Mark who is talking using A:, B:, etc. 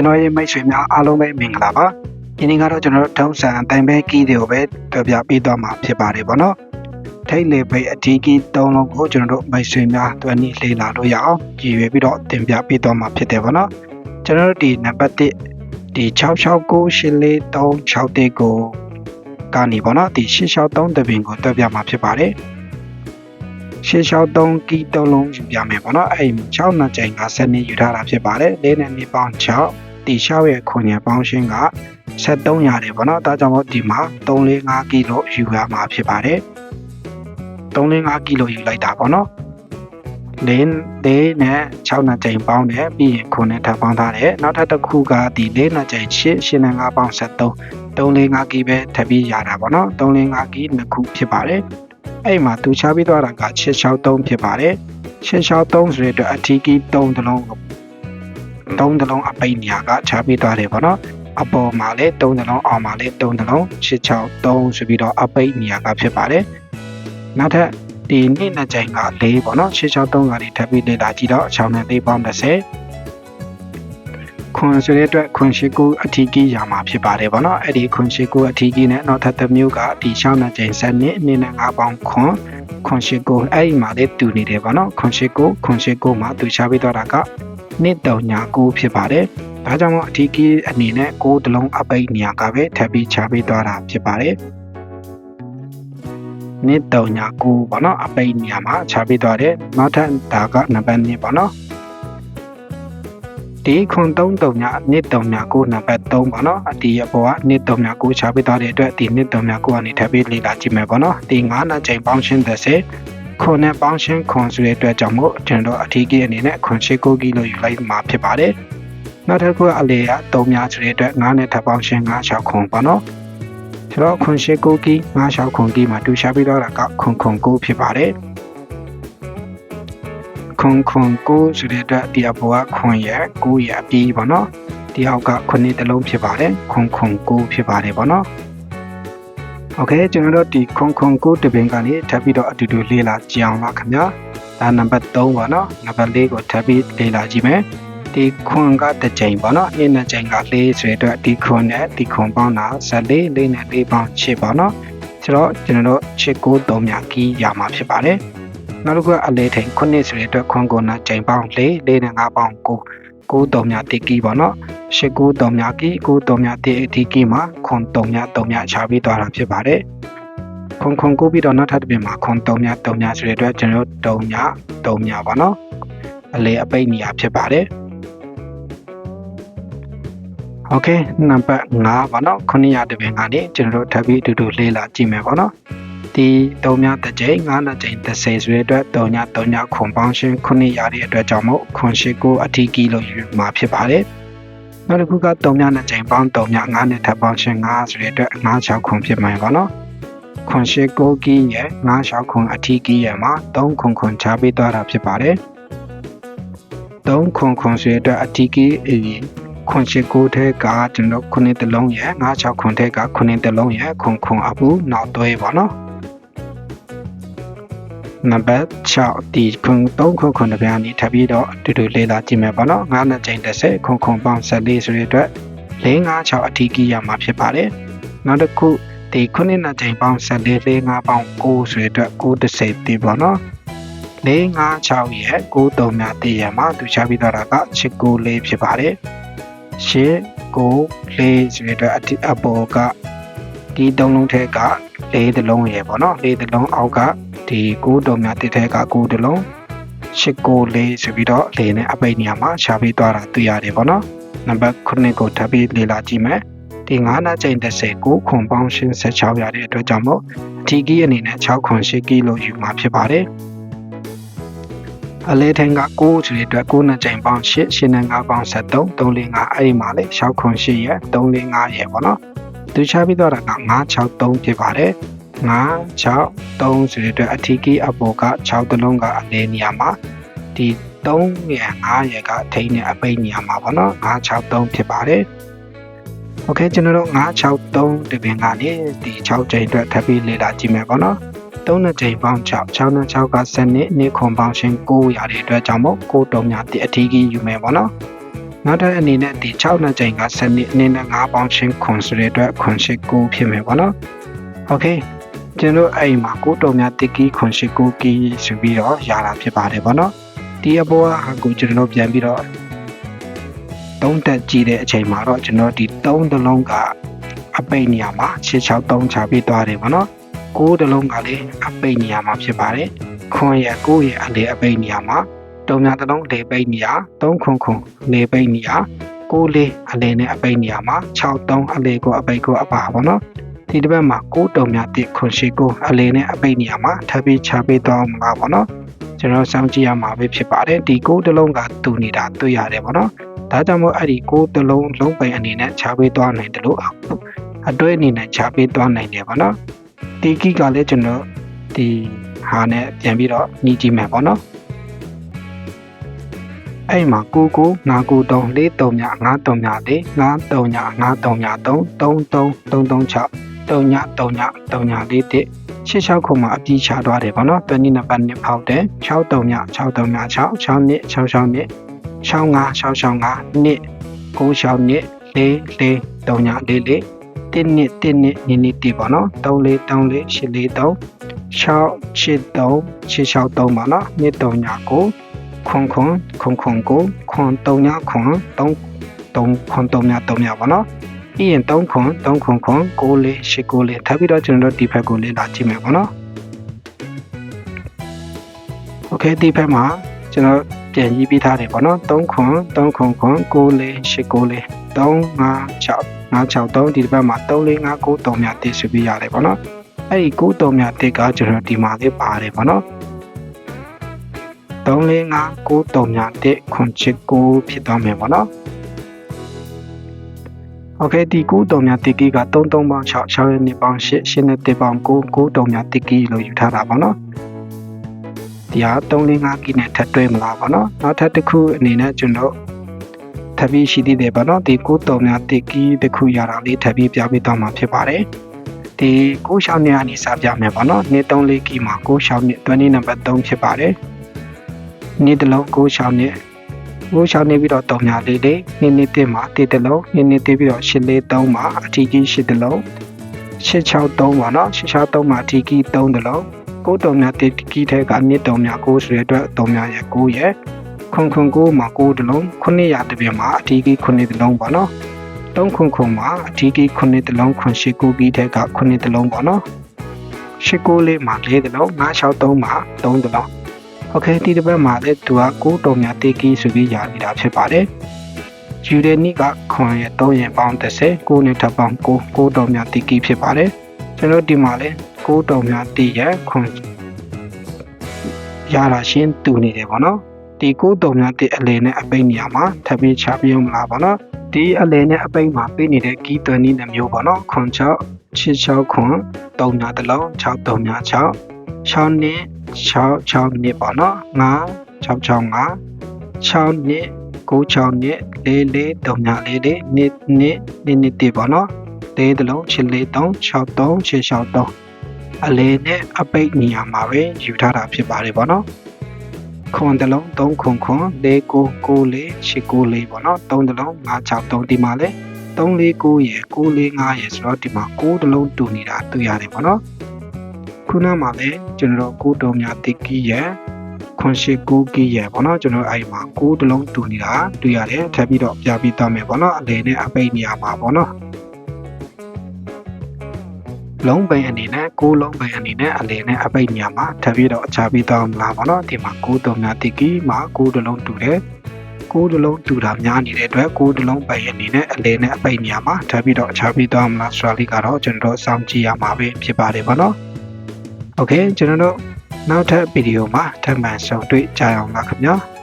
A: ကျွန်တော်ရဲ့မိတ်ဆွေများအားလုံးပဲမင်္ဂလာပါဒီနေ့ကတော့ကျွန်တော်တို့ထုံးစံအတိုင်းပဲကီးတွေကိုပဲပြောပြပေးသွားမှာဖြစ်ပါတယ်ဗောနော်ထိတ်လေပိတ်အထီးကီး၃လုံးကိုကျွန်တော်တို့မိတ်ဆွေများတွဲနည်းလေ့လာလို့ရအောင်ကြည်ရွယ်ပြီးတော့တင်ပြပေးသွားမှာဖြစ်တယ်ဗောနော်ကျွန်တော်တို့ဒီနံပါတ်1ဒီ66984361ကိုကနေဗောနော်ဒီ663တပင်ကိုတွဲပြမှာဖြစ်ပါတယ်663ကီး၃လုံးယူပြမယ်ဗောနော်အဲ့6နှစ်ကြိမ်က7နှစ်ယူထားတာဖြစ်ပါတယ်၄နဲ့2ပေါင်း6 ဒီ6ရဲ့ခွန်ရပေါင်းရှင်းက73ရတယ်ဗောနော်ဒါကြောင့်မို့ဒီမှာ345ကီလိုယူရမှာဖြစ်ပါတယ်345ကီလိုယူလိုက်တာဗောနော်လင်းလေးနဲ့6နှစ်ကြိမ်ပေါင်းတယ်ပြီးရင်ခွန်နဲ့ထပ်ပေါင်းထားတယ်နောက်ထပ်တစ်ခုကဒီလေးနှစ်ကြိမ်8 8နဲ့5ပေါင်း73 345ကီပဲထပ်ပြီးရတာဗောနော်345ကီနှစ်ခုဖြစ်ပါတယ်အဲ့မှာသူချပြီးသွားတာက663ဖြစ်ပါတယ်663ဆိုတဲ့အတွက်အထီးကီ3တလုံး 3တလုံးအပိတ်နေရာကချပြီးသွားတယ်ဗောနော်အပေါ်မှာလည်း3တလုံးအောက်မှာလည်း3တလုံး663ဆိုပြီးတော့အပိတ်နေရာကဖြစ်ပါတယ်နောက်ထပ်ဒီနေ့နှစ်ကြိမ်က4ပေါ့နော်663ကနေထပ်ပြီးလေ့လာကြည့်တော့6နဲ့4ပေါင်း30ခွန်ဆိုတဲ့အတွက်ခွန်ရှိကူအထီးကြီးရမှာဖြစ်ပါတယ်ဗောနော်အဲ့ဒီခွန်ရှိကူအထီးကြီးနဲ့နောက်ထပ်တစ်မျိုးကဒီ6နှစ်ကြိမ်7နှစ်နေ့နဲ့5ပေါင်းခွန်ခွန်ရှိကူအဲ့ဒီမှာလေးတူနေတယ်ဗောနော်ခွန်ရှိကူခွန်ရှိကူမှာသူချပေးတော့တာက နှစ်တုံညာကူဖြစ်ပါတယ်ဒါကြောင့်မို့အထီးကြီးအနေနဲ့ကိုးတလုံးအပိတ်နေရာကပဲထပ်ပြီးချပေးသွားတာဖြစ်ပါတယ်နှစ်တုံညာကူပေါ့နော်အပိတ်နေရာမှာချပေးသွားတယ်နောက်ထပ်ဒါကနံပါတ်2ပေါ့နော်ဒီခွန်3တုံညာနှစ်တုံညာကိုနံပါတ်3ပေါ့နော်အတီရပေါ်ကနှစ်တုံညာကိုချပေးသွားတဲ့အတွက်ဒီနှစ်တုံညာကိုကနေထပ်ပြီးလေ့လာကြည့်မယ်ပေါ့နော်ဒီ9နှစ်ချိန်ပေါင်းရှင်း30 ခွန်နဲ့ပေါင်းရှင်းခွန်ဆိုတဲ့အတွက်ကြောင့်မို့ကျွန်တော်အထီးကြီးအနေနဲ့ခွန်ရှိကိုကီလို့ယူလိုက်မှာဖြစ်ပါတယ်နောက်တစ်ခုကအလေက3များဆိုတဲ့အတွက်9နဲ့ထပ်ပေါင်းရှင်း9 6ခွန်ပေါ့နော်ဆိုတော့ခွန်ရှိကိုကီ9 6ခွန်ကီမှာတူရှာပြီးတော့တာကခွန်ခွန်ကိုဖြစ်ပါတယ်ခွန်ခွန်ကိုဆိုတဲ့အတွက်ဒီအပေါ်ကခွန်ရဲ့ကိုရဲ့အပြီးပေါ့နော်ဒီအောက်ကခုနှစ်တလုံးဖြစ်ပါတယ်ခွန်ခွန်ကိုဖြစ်ပါတယ်ပေါ့နော် โอเคကျွန်တော်တို့ဒီခွန်ခွန်ကိုတပင်ကနေထပ်ပြီးတော့အတူတူလေ့လာကြည့်အောင်ပါခင်ဗျာဒါနံပါတ်3ပေါ့နော်နံပါတ်4ကိုထပ်ပြီးလေ့လာကြည့်မယ်ဒီခွန်ကတစ်ချိန်ပေါ့နော်နှစ်နှစ်ချိန်က4ဆိုတဲ့အတွက်ဒီခွန်နဲ့ဒီခွန်ပေါင်းတာ14လေးနဲ့4ပေါင်း6ပေါ့နော်ဆိုတော့ကျွန်တော်တို့6ကို3မြကီးရမှာဖြစ်ပါတယ်နောက်တစ်ခုကအလေထိန်ခုနှစ်ဆိုတဲ့အတွက်ခွန်ကိုနာချိန်ပေါင်း4 4နဲ့5ပေါင်း9 9တုံမြတိကီးပေါ့နော်ရှစ်9တုံမြကီး9တုံမြတိအတိကီးမှာခွန်တုံမြတုံမြချပြီးသွားတာဖြစ်ပါတယ်ခွန်ခွန်ကိုပြီးတော့နောက်ထပ်တစ်ပြင်မှာခွန်တုံမြတုံမြဆိုတဲ့အတွက်ကျွန်တော်တုံမြတုံမြပေါ့နော်အလေအပိတ်နေရာဖြစ်ပါတယ်โอเคနံပါတ်5ပေါ့နော်900တပင်ကနေကျွန်တော်တို့ထပ်ပြီးအတူတူလေးလာကြည့်မယ်ပေါ့နော် ဒီ3ညတစ်ကြိမ်9နှစ်ကြိမ်30ဆိုတဲ့အတွက်3ည3ညခွန်ပေါင်းရှင်း9ရတဲ့အတွက်ကြောင့်မို့ခွန်ရှိကိုအထီးကီလို့ယူမှာဖြစ်ပါတယ်နောက်တစ်ခုက3ညနှစ်ကြိမ်ပေါင်း3ည9နဲ့ထပ်ပေါင်းရှင်း9ဆိုတဲ့အတွက်9 6ခွန်ဖြစ်မှာပေါ့နော်ခွန်ရှိကိုကီရဲ့9 6ခွန်အထီးကီရဲ့မှာ3ခွန်ခွန်ချပေးသွားတာဖြစ်ပါတယ်3ခွန်ခွန်ဆိုတဲ့အတွက်အထီးကီအရင် ခွန်ရှိကိုထဲကကျွန်တော်ခုနှစ်တလုံးရဲ့9 6ခွန်ထဲကခုနှစ်တလုံးရဲ့ခွန်ခွန်အပူနောက်သွဲပါနော်နံပါတ်6ဒီခွန်3ခွန်ခွန်တစ်ပြားနေထပ်ပြီးတော့အတူတူလေ့လာကြည့်မယ်ပေါ့နော်9နှစ်ချိန်30ခွန်ခွန်ပေါင်း14ဆိုတဲ့အတွက်4 5 6အထီးကြီးရမှာဖြစ်ပါတယ်နောက်တစ်ခုဒီခုနှစ်နှစ်ချိန်ပေါင်း14 4 5ပေါင်း9ဆိုတဲ့အတွက်9 30ဒီပေါ့နော်4 5 6ရဲ့9တုံများတည်ရမှာသူချပြီးတော့တာက6 9 4ဖြစ်ပါတယ် ရှစ်ကိုလေးဆိုတဲ့အတွက်အပေါ်ကဒီသုံးလုံးထဲကလေးတစ်လုံးရယ်ပေါ့နော်လေးတစ်လုံးအောက်ကဒီကိုးတုံများတစ်ထဲကကိုးတစ်လုံးရှစ်ကိုလေးဆိုပြီးတော့လေးနဲ့အပိတ်နေရာမှာရှာပြီးသွားတာတွေ့ရတယ်ပေါ့နော်နံပါတ်9ကိုထပ်ပြီးလေ့လာကြည့်မယ်ဒီ9နာချိန်30ကိုခွန်ပေါင်းရှင်း16ရတဲ့အတွက်ကြောင့်မို့အထီးကြီးအနေနဲ့6ခွန်8ကီလိုယူမှာဖြစ်ပါတယ် အလဲထင်က6ဆိုတဲ့အတွက်9နှစ်ချိန်ပေါင်း8 8နဲ့5ပေါင်း73 345အဲ့ဒီမှာလေ6ခွန်8ရဲ့345ရဲ့ပေါ့နော်သူချပြီးတော့တာက963ဖြစ်ပါတယ်9 6 3ဆိုတဲ့အတွက်အထီးကီအပေါ်က6တလုံးကအလဲနေရာမှာဒီ3ရယ်5ရယ်ကထိန်းနဲ့အပိတ်နေရာမှာပေါ့နော်963ဖြစ်ပါတယ်โอเคကျွန်တော်တို့963တပင်ကနေဒီ6ချိန်အတွက်ထပ်ပြီးလေ့လာကြည့်မယ်ပေါ့နော် 3နှစ်ချိန်ပေါင်း6 6နဲ့6က7နှစ်နှစ်ခွန်ပေါင်းရှင်9ရတဲ့အတွက်ကြောင့်မို့9တုံညာတိအထီးကြီးယူမယ်ပေါ့နော် နောက်ထပ်အနေနဲ့ဒီ6နှစ်ချိန်ကစနစ်အနေနဲ့9ပေါင်းချင်းခွန်ဆိုတဲ့အတွက်ခွန်ရှိ9ဖြစ်မယ်ပေါ့နော်โอเคကျွန်တော်အဲ့မှာကိုတုံများတစ်ကီခွန်ရှိ9ကီဆိုပြီးတော့ရတာဖြစ်ပါတယ်ပေါ့နော်ဒီအပေါ်ကကိုကျွန်တော်ပြန်ပြီးတော့သုံးတက်ကြည့်တဲ့အချိန်မှာတော့ကျွန်တော်ဒီ3တလုံးကအပိတ်နေရာမှာ663ချပြီးသွားတယ်ပေါ့နော် 9တလုံးကလည်းအပိတ်နေရာမှာဖြစ်ပါတယ်ခွန်ရဲ့9ရဲ့အလေအပိတ်နေရာမှာတုံများတလုံးလေပိတ်နေရာ3ခွန်ခွန်လေပိတ်နေရာ9လေးအလေနဲ့အပိတ်နေရာမှာ63အလေကိုအပိတ်ကိုအပါပေါ့နော်ဒီတစ်ပတ်မှာ9တုံများတစ်ခွန်ရှိ9အလေနဲ့အပိတ်နေရာမှာထပ်ပြီးချပေးသွားမှာပေါ့နော်ကျွန်တော်စောင့်ကြည့်ရမှာပဲဖြစ်ပါတယ်ဒီ9တလုံးကတူနေတာတွေ့ရတယ်ပေါ့နော်ဒါကြောင့်မို့အဲ့ဒီ9တလုံးလုံးပိန်အနေနဲ့ချပေးသွားနိုင်တယ်လို့အတွဲအနေနဲ့ချပေးသွားနိုင်တယ်ပေါ့နော် ဒီကီကလည်းကျွန်တော်ဒီဟာနဲ့ပြန်ပြီးတော့ညီကြည့်မယ်ပေါ့နော်အဲ့မှာကိုကိုငါကိုတုံးလေးတုံညငါတုံညလေးငါတုံညငါတုံည3 3 3 3 3 6တုံညတုံညတုံညလေးတစ်ရှစ်6ခုမှအပြီးချသွားတယ်ဗောနော်တွနီနံပါတ်1ဖောက်တယ်6တုံည6တုံည6 6နှစ်6 6နှစ်6 5 6 6 5နှစ်9 6နှစ်4 4တုံညလေး လေးတစ်နှစ်တစ်နှစ်နည်းနည်းတည်ပါနော်3 4 3 4 8 4 3 6 8 3 6 6 3ပါနော်နှစ်တုံညကိုခွန်ခွန်ခွန်ခွန်ကိုခွန်တုံညခွန်3 3ခွန်တုံညတုံညပါနော်ပြီးရင်3ခွန်3ခွန်ခွန်6လေး8 9လေးထပ်ပြီးတော့ကျွန်တော်တို့ဒီဘက်ကိုလေ့လာကြည့်မယ်ပေါ့နော်โอเคဒီဘက်မှာကျွန်တော်ပြန်ရေးပေးထားတယ်ပေါ့နော်3ခွန်3ခွန်ခွန်6လေး8 9လေး 3 5 6 963ဒီတစ်ပတ်မှာ3 4 5 9 3မြတ်တစ်ဆိုပြီးရတယ်ပေါ့နော်အဲ့ဒီ9 3မြတ်တစ်ကကျွန်တော်ဒီမှာလေးပါတယ်ပေါ့နော်3 4 5 9 3မြတ်တစ်ခွန်ချစ်9ဖြစ်သွားမယ်ပေါ့နော်โอเคဒီ9 3မြတ်တစ်ကီက3 3ပေါင်း6 6ရဲ့2ပေါင်း8 8နဲ့1ပေါင်း9 9 3မြတ်တစ်ကီလို့ယူထားတာပေါ့နော်ဒီဟာ345ကီနဲ့ထပ်တွဲမလားပေါ့နော်နောက်ထပ်တစ်ခုအနေနဲ့ကျွန်တော် ထပ်ပြီးရှိသေးတယ်ပေါ့နော်ဒီကိုတုံများတစ်ကီတစ်ခုရတာလေးထပ်ပြီးပြပေးသွားမှာဖြစ်ပါတယ်ဒီကိုရှောင်းနေကနေစပြမယ်ပေါ့နော်နေ့3လေးကီမှာကိုရှောင်းနေ20နံပါတ်3ဖြစ်ပါတယ်နေ့တစ်လုံးကိုရှောင်းနေကိုရှောင်းနေပြီးတော့တုံများလေးလေးနေ့နေ့တစ်မှာတစ်တစ်လုံးနေ့နေ့တစ်ပြီးတော့8လေး3မှာအထီကြီး8တစ်လုံး663ပါနော်663မှာအထီကြီး3တစ်လုံးကိုတုံများတစ်ကီထဲကနေ့တုံများကိုဆိုတဲ့အတွက်တုံများရဲ့9ရဲ့ ခွန်ခွန်ကိုမှာ9တလုံး900တပြည့်မှာအထီးကြီး9တလုံးပေါ့နော်3ခွန်ခွန်မှာအထီးကြီး9တလုံးခွန်ရှိ9ကြီးတဲ့က9တလုံးပေါ့နော်ရှိ9လေးမှာ4တလုံး963မှာ3တလုံးโอเคဒီတစ်ပတ်မှာလည်းသူက9တုံများတေးကြီးဆိုပြီးရနေတာဖြစ်ပါတယ်ယူရနီကခွန်ရဲ့3ရင်ပေါင်း30 9နဲ့ထပ်ပေါင်း9 9တုံများတေးကြီးဖြစ်ပါတယ်ကျွန်တော်ဒီမှာလည်း9တုံများတေးရခွန်ရတာရှင်းတူနေတယ်ပေါ့နော် ဒီကိုတုံများတဲ့အလဲနဲ့အပိတ်နေရာမှာထပ်ပြီးချပြုံးမလားပေါ့နော်ဒီအလဲနဲ့အပိတ်မှာပေးနေတဲ့ကီးသွင်းနည်းနှမျိုးပေါ့နော်ခွန်6 66ခွန်3ညာတလုံး6 3ညာ6 6နှစ်6 6နှစ်ပေါ့နော်9 665 6နှစ်9 6နှစ်4 4 3ညာ4 4နှစ်နှစ်နှစ်နှစ်တပေါ့နော်လေးတလုံး6 4 3 6 3 6 6 3အလဲနဲ့အပိတ်နေရာမှာပဲယူထားတာဖြစ်ပါတယ်ပေါ့နော် ခွန်တလုံး3ခွန်ခွန်4 9 9 4 8 9 4ပေါ့နော်3တလုံး5 6 3ဒီမှာလဲ3 4 9ရယ်9 4 5ရယ်ဆိုတော့ဒီမှာ9တလုံးတူနေတာတွေ့ရတယ်ပေါ့နော်ခုနမှာလဲကျွန်တော်တို့9တုံးများတိကီရယ်ခွန်ရှိ9ကီရယ်ပေါ့နော်ကျွန်တော်အဲ့မှာ9တလုံးတူနေတာတွေ့ရတယ်ထပ်ပြီးတော့ပြပြီးသွားမယ်ပေါ့နော်အလေနဲ့အပိတ်နေရာမှာပေါ့နော် လုံးပိန်အနေနဲ့ကိုးလုံးပိန်အနေနဲ့အလယ်နဲ့အပိတ်ညာမှာထပ်ပြီးတော့အခြားပြီးတော့မလားပေါ့နော်ဒီမှာကိုးတုံနာတိကီမှာကိုးတလုံးတူတယ်ကိုးတလုံးတူတာများနေတဲ့အတွက်ကိုးတလုံးပိုင်အနေနဲ့အလဲနဲ့အပိတ်များမှာထပ်ပြီးတော့အခြားပြီးသွားမလားဆိုတာလေးကတော့ကျွန်တော်တို့စောင့်ကြည့်ရမှာပဲဖြစ်ပါတယ်ဗောနော်။ Okay ကျွန်တော်တို့နောက်ထပ်ဗီဒီယိုမှာထပ်မံဆုံတွေ့ကြအောင်ပါခင်ဗျာ။